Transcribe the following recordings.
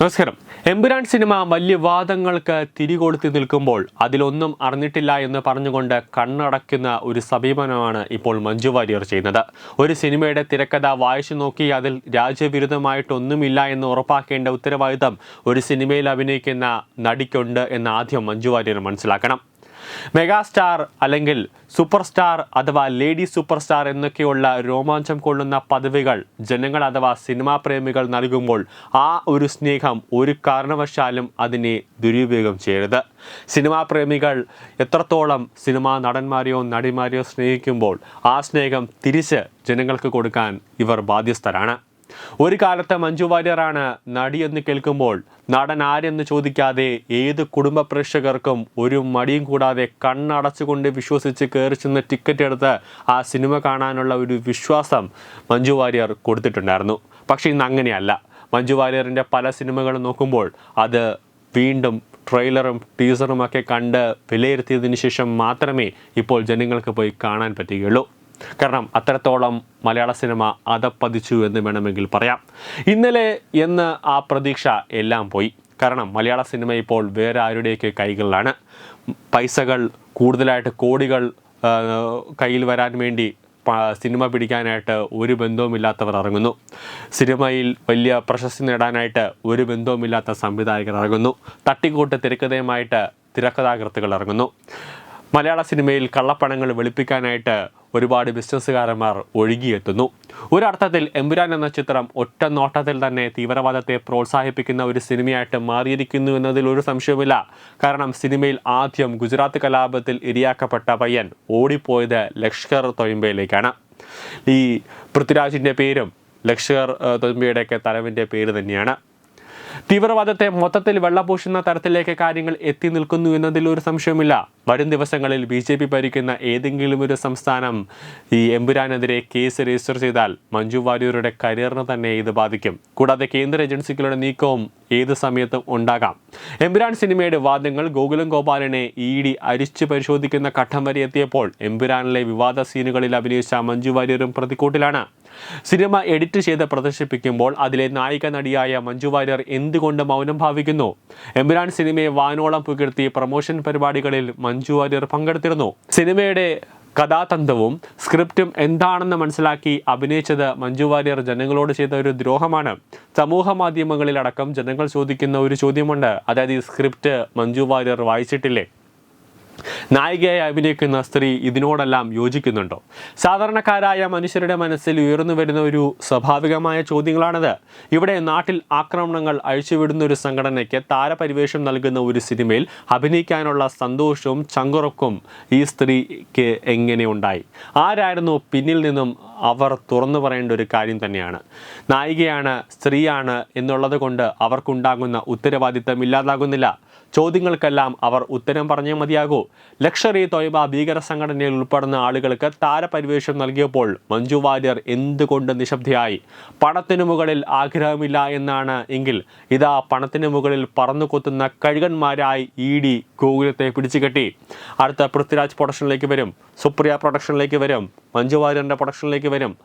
നമസ്കാരം. എമ്പുരാൻ സിനിമ വലിയ വാദങ്ങൾക്ക് തിരികൊളുത്തി നിൽക്കുമ്പോൾ അതിലൊന്നും അറിഞ്ഞിട്ടില്ല എന്ന് പറഞ്ഞുകൊണ്ട് കണ്ണടയ്ക്കുന്ന ഒരു സമീപനമാണ് ഇപ്പോൾ മഞ്ജു വാര്യർ ചെയ്യുന്നത്. ഒരു സിനിമയുടെ തിരക്കഥ വായിച്ചു നോക്കി അതിൽ രാജ്യവിരുദ്ധമായിട്ടൊന്നുമില്ല എന്ന് ഉറപ്പാക്കേണ്ട ഉത്തരവാദിത്തം ഒരു സിനിമയിൽ അഭിനയിക്കുന്ന നടിക്കുണ്ട് എന്ന് ആദ്യം മഞ്ജു വാര്യർ മനസ്സിലാക്കണം. മെഗാസ്റ്റാർ അല്ലെങ്കിൽ സൂപ്പർ സ്റ്റാർ അഥവാ ലേഡി സൂപ്പർ സ്റ്റാർ എന്നൊക്കെയുള്ള രോമാഞ്ചം കൊള്ളുന്ന പദവികൾ ജനങ്ങൾ അഥവാ സിനിമാ പ്രേമികൾ നൽകുമ്പോൾ ആ ഒരു സ്നേഹം ഒരു കാരണവശാലും അതിനെ ദുരുപയോഗം ചെയ്യരുത്. സിനിമാ പ്രേമികൾ എത്രത്തോളം സിനിമാ നടന്മാരെയോ നടിമാരെയോ സ്നേഹിക്കുമ്പോൾ ആ സ്നേഹം തിരിച്ച് ജനങ്ങൾക്ക് കൊടുക്കാൻ ഇവർ ബാധ്യസ്ഥരാണ്. ഒരു കാലത്തെ മഞ്ജു വാര്യറാണ് നടിയെന്ന് കേൾക്കുമ്പോൾ നടൻ ആരെന്ന് ചോദിക്കാതെ ഏത് കുടുംബ പ്രേക്ഷകർക്കും ഒരു മടിയും കൂടാതെ കണ്ണടച്ചുകൊണ്ട് വിശ്വസിച്ച് കയറി ചെന്ന് ടിക്കറ്റ് എടുത്ത് ആ സിനിമ കാണാനുള്ള ഒരു വിശ്വാസം മഞ്ജു വാര്യർ കൊടുത്തിട്ടുണ്ടായിരുന്നു. പക്ഷേ ഇന്ന് അങ്ങനെയല്ല. മഞ്ജു വാര്യറിന്റെ പല സിനിമകളും നോക്കുമ്പോൾ അത് വീണ്ടും ട്രെയിലറും ടീസറും ഒക്കെ കണ്ട് വിലയിരുത്തിയതിന് ശേഷം മാത്രമേ ഇപ്പോൾ ജനങ്ങൾക്ക് പോയി കാണാൻ പറ്റുകയുള്ളൂ. കാരണം അത്രത്തോളം മലയാള സിനിമ അതപ്പതിച്ചു എന്ന് വേണമെങ്കിൽ പറയാം. ഇന്നലെ എന്ന് ആ പ്രതീക്ഷ എല്ലാം പോയി. കാരണം മലയാള സിനിമ ഇപ്പോൾ വേറെ ആരുടെയൊക്കെ കൈകളിലാണ്. പൈസകൾ കൂടുതലായിട്ട് കോടികൾ കയ്യിൽ വരാൻ വേണ്ടി സിനിമ പിടിക്കാനായിട്ട് ഒരു ബന്ധവുമില്ലാത്തവർ ഇറങ്ങുന്നു. സിനിമയിൽ വലിയ പ്രശസ്തി നേടാനായിട്ട് ഒരു ബന്ധവുമില്ലാത്ത സംവിധായകർ ഇറങ്ങുന്നു. തട്ടിക്കൂട്ട് തിരക്കഥയുമായിട്ട് തിരക്കഥാകൃത്തുകൾ ഇറങ്ങുന്നു. മലയാള സിനിമയിൽ കള്ളപ്പണങ്ങൾ വെളുപ്പിക്കാനായിട്ട് ഒരുപാട് ബിസിനസ്സുകാരന്മാർ ഒഴുകിയെത്തുന്നു. ഒരർത്ഥത്തിൽ എമ്പുരാൻ എന്ന ചിത്രം ഒറ്റ നോട്ടത്തിൽ തന്നെ തീവ്രവാദത്തെ പ്രോത്സാഹിപ്പിക്കുന്ന ഒരു സിനിമയായിട്ട് മാറിയിരിക്കുന്നു എന്നതിൽ ഒരു സംശയവുമില്ല. കാരണം സിനിമയിൽ ആദ്യം ഗുജറാത്ത് കലാപത്തിൽ ഇരയാക്കപ്പെട്ട പയ്യൻ ഓടിപ്പോയത് ലഷ്കർ തൊയമ്പയിലേക്കാണ്. ഈ പൃഥ്വിരാജിന്റെ പേരും ലഷ്കർ തൊയമ്പയുടെയൊക്കെ തലവിന്റെ പേര് തന്നെയാണ്. തീവ്രവാദത്തെ മൊത്തത്തിൽ വെള്ളപൂശുന്ന തരത്തിലേക്ക് കാര്യങ്ങൾ എത്തി നിൽക്കുന്നു എന്നതിൽ ഒരു സംശയവുമില്ല. വരും ദിവസങ്ങളിൽ ബി ജെ പി ഭരിക്കുന്ന ഏതെങ്കിലും ഒരു സംസ്ഥാനം ഈ എമ്പുരാനെതിരെ കേസ് രജിസ്റ്റർ ചെയ്താൽ മഞ്ജു വാര്യരുടെ കരിയറിനെ തന്നെ ഇത് ബാധിക്കും. കൂടാതെ കേന്ദ്ര ഏജൻസികളുടെ നീക്കവും ഏത് സമയത്തും ഉണ്ടാകാം. എമ്പുരാൻ സിനിമയുടെ വാദങ്ങൾ ഗോകുലം ഗോപാലിനെ ഇ ഡി അരിച്ചു പരിശോധിക്കുന്ന ഘട്ടം വരെ എത്തിയപ്പോൾ എമ്പുരാനിലെ വിവാദ സീനുകളിൽ അഭിനയിച്ച മഞ്ജു വാര്യരും പ്രതിക്കൂട്ടിലാണ്. സിനിമ എഡിറ്റ് ചെയ്ത് പ്രദർശിപ്പിക്കുമ്പോൾ അതിലെ നായിക നടിയായ മഞ്ജു വാര്യർ എന്തുകൊണ്ട് മൗനം ഭാവിക്കുന്നു? എമ്പുരാൻ സിനിമയെ വാനോളം പുകഴ്ത്തി പ്രൊമോഷൻ പരിപാടികളിൽ മഞ്ജു വാര്യർ പങ്കെടുത്തിരുന്നു. സിനിമയുടെ കഥാതന്ത്രവും സ്ക്രിപ്റ്റും എന്താണെന്ന് മനസ്സിലാക്കി അഭിനയിച്ചത് മഞ്ജു വാര്യർ ജനങ്ങളോട് ചെയ്ത ഒരു ദ്രോഹമാണ്. സമൂഹ മാധ്യമങ്ങളിലടക്കം ജനങ്ങൾ ചോദിക്കുന്ന ഒരു ചോദ്യമുണ്ട്. അതായത് ഈ സ്ക്രിപ്റ്റ് മഞ്ജു വാര്യർ വായിച്ചിട്ടില്ലേ? നായികയായി അഭിനയിക്കുന്ന സ്ത്രീ ഇതിനോടെല്ലാം യോജിക്കുന്നുണ്ടോ? സാധാരണക്കാരായ മനുഷ്യരുടെ മനസ്സിൽ ഉയർന്നു വരുന്ന ഒരു സ്വാഭാവികമായ ചോദ്യങ്ങളാണിത്. ഇവിടെ നാട്ടിൽ ആക്രമണങ്ങൾ അഴിച്ചുവിടുന്ന ഒരു സംഘടനയ്ക്ക് താരപരിവേഷം നൽകുന്ന ഒരു സിനിമയിൽ അഭിനയിക്കാനുള്ള സന്തോഷവും ചങ്കുറക്കും ഈ സ്ത്രീക്ക് എങ്ങനെ ഉണ്ടായി? ആരായിരുന്നു പിന്നിൽ നിന്നും അവർ തുറന്നു പറയേണ്ട ഒരു കാര്യം തന്നെയാണ്. നായികയാണ് സ്ത്രീയാണ് എന്നുള്ളത് കൊണ്ട് അവർക്കുണ്ടാകുന്ന ഉത്തരവാദിത്തം ഇല്ലാതാകുന്നില്ല. ചോദ്യങ്ങൾക്കെല്ലാം അവർ ഉത്തരം പറഞ്ഞേ മതിയാകൂ. ലക്ഷറി തൊയ്ബ ഭീകര സംഘടനയിൽ ഉൾപ്പെടുന്ന ആളുകൾക്ക് താരപരിവേഷം നൽകിയപ്പോൾ മഞ്ജു വാര്യർ എന്തുകൊണ്ട് നിശബ്ദയായി? പണത്തിനു മുകളിൽ ആഗ്രഹമില്ല എന്നാണ് എങ്കിൽ ഇതാ പണത്തിനു മുകളിൽ പറന്നു കൊത്തുന്ന കഴുകന്മാരായി ഇ ഡി ഗോകുലത്തെ പിടിച്ചുകെട്ടി. അടുത്ത പൃഥ്വിരാജ് പ്രൊഡക്ഷനിലേക്ക് വരും. സുപ്രിയ പ്രൊഡക്ഷനിലേക്ക് വരും. മഞ്ജു വാര്യറിന്റെ പ്രൊഡക്ഷനിലേക്ക് വരും.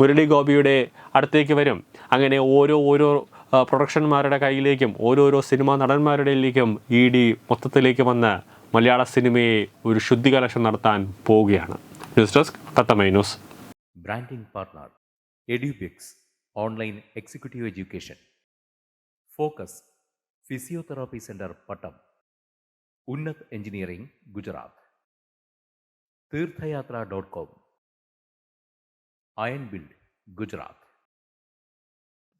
മുരളി ഗോപിയുടെ അടുത്തേക്ക് വരും. അങ്ങനെ ഓരോ ഓരോ പ്രൊഡക്ഷന്മാരുടെ കയ്യിലേക്കും ഓരോരോ സിനിമാ നടന്മാരുടെയിലേക്കും ഇ ഡി മൊത്തത്തിലേക്ക് വന്ന് മലയാള സിനിമയെ ഒരു ശുദ്ധി കലക്ഷൻ നടത്താൻ പോവുകയാണ്. ന്യൂസ് ഡെസ്ക് തത്തമൈ news. Branding partner എഡ്യൂബിക്സ് online executive education. Focus physiotherapy centre Pattom. Unnat engineering Gujarat. Theerthayathra dot com. Iron build Gujarat.